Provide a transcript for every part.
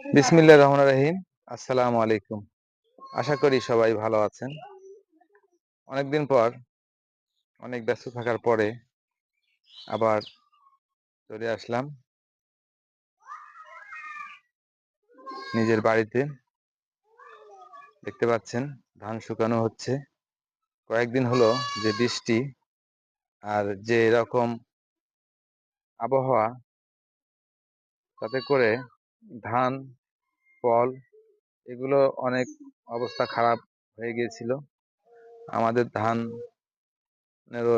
বিসমিল্লাহ রহমান রহিম। আসসালামু আলাইকুম। আশা করি সবাই ভালো আছেন। অনেকদিন পর, অনেক ব্যস্ত থাকার পরে আবার চলে আসলাম নিজের বাড়িতে। দেখতে পাচ্ছেন, ধান শুকানো হচ্ছে। কয়েকদিন হলো যে বৃষ্টি আর যে এরকম আবহাওয়া, তাতে করে ধান, ফল এগুলো অনেক অবস্থা খারাপ হয়ে গিয়েছিল। আমাদের ধান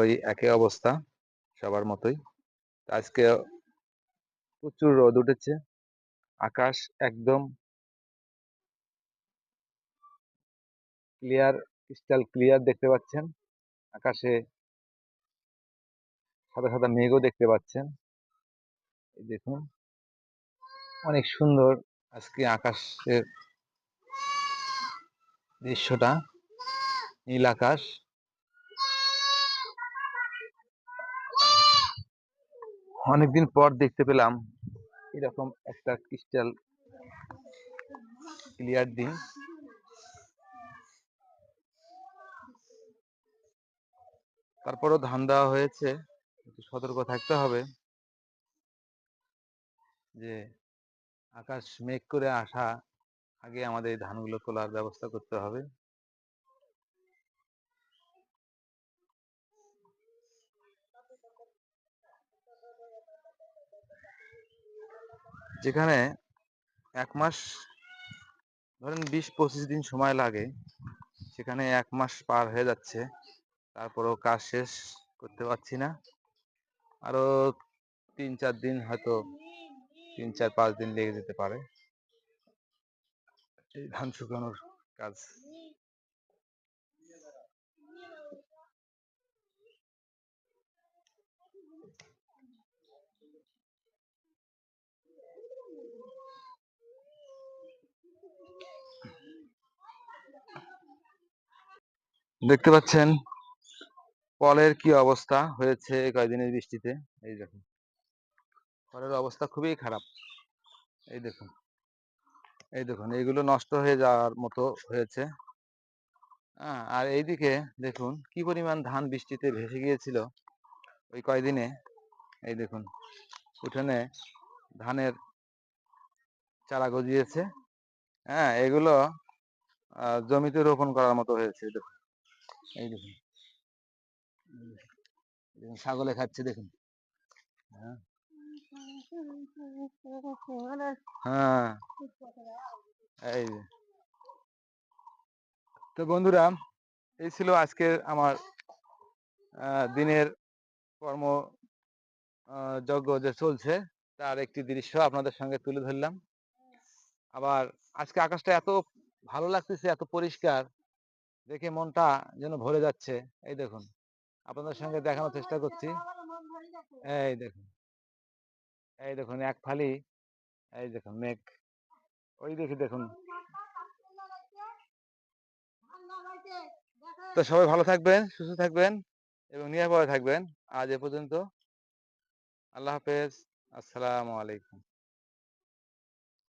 ওই একই অবস্থা সবার মতোই। আজকে প্রচুর রোদ উঠেছে। আকাশ একদম ক্লিয়ার, ক্রিস্টাল ক্লিয়ার দেখতে পাচ্ছেন। আকাশে সাদা সাদা মেঘও দেখতে পাচ্ছেন। দেখুন। অনেক সুন্দর আজকে আকাশের দৃশ্যটা, নীল আকাশ। অনেকদিন পর দেখতে পেলাম এরকম একটা ক্রিস্টাল ক্লিয়ার দিন। তারপরও ধান দেওয়া হয়েছে, একটু সতর্ক থাকতে হবে যে আকাশ মেঘ করে আসা, আগে আমাদের এই ধানগুলো তোলার ব্যবস্থা করতে হবে। যেখানে এক মাস, ধরেন বিশ, পঁচিশ দিন সময় লাগে, সেখানে এক মাস পার হয়ে যাচ্ছে। তারপরেও কাজ শেষ করতে পারছি না। আরও তিন, চার দিন হয়তো তিন চার পাঁচ দিন লেগে যেতে পারে। এই ধান শুকানোর কাজ। দেখতে পাচ্ছেন ফলের কি অবস্থা হয়েছে এই কয়দিনের বৃষ্টিতে? এই দেখুন। ফলের অবস্থা খুবই খারাপ। এই দেখুন। এই দেখুন, এইগুলো নষ্ট হয়ে যাওয়ার মতো হয়েছে। হ্যাঁ আর এইদিকে দেখুন, কি পরিমাণ ধান বৃষ্টিতে ভেসে গিয়েছিল ওই কয়দিনে? এই দেখুন, উঠোনে ধানের চারা গজিয়েছে। হ্যাঁ এগুলো জমিতে রোপণ করার মতো হয়েছে দেখুন, এই দেখুন, ছাগলে খাচ্ছে, দেখুন। হ্যাঁ। হ্যাঁ। তো বন্ধুরা, এই ছিল আজকের আমার দিনের কর্ম যজ্ঞ যে চলছে, তার একটি দৃশ্য আপনাদের সঙ্গে তুলে ধরলাম। আবার আজকে আকাশটা এত ভালো লাগতেছে, এত পরিষ্কার, দেখে মনটা যেন ভরে যাচ্ছে। এই দেখুন, আপনাদের সঙ্গে দেখানোর চেষ্টা করছি। এই দেখুন। এই দেখুন, এক ফালি, এই দেখুন, মেঘ। ওই দেখি, দেখুন। তো সবাই ভালো থাকবেন, সুস্থ থাকবেন এবং নিরাপদে থাকবেন। আজ এ পর্যন্ত। আল্লাহ হাফেজ। আসসালামু আলাইকুম।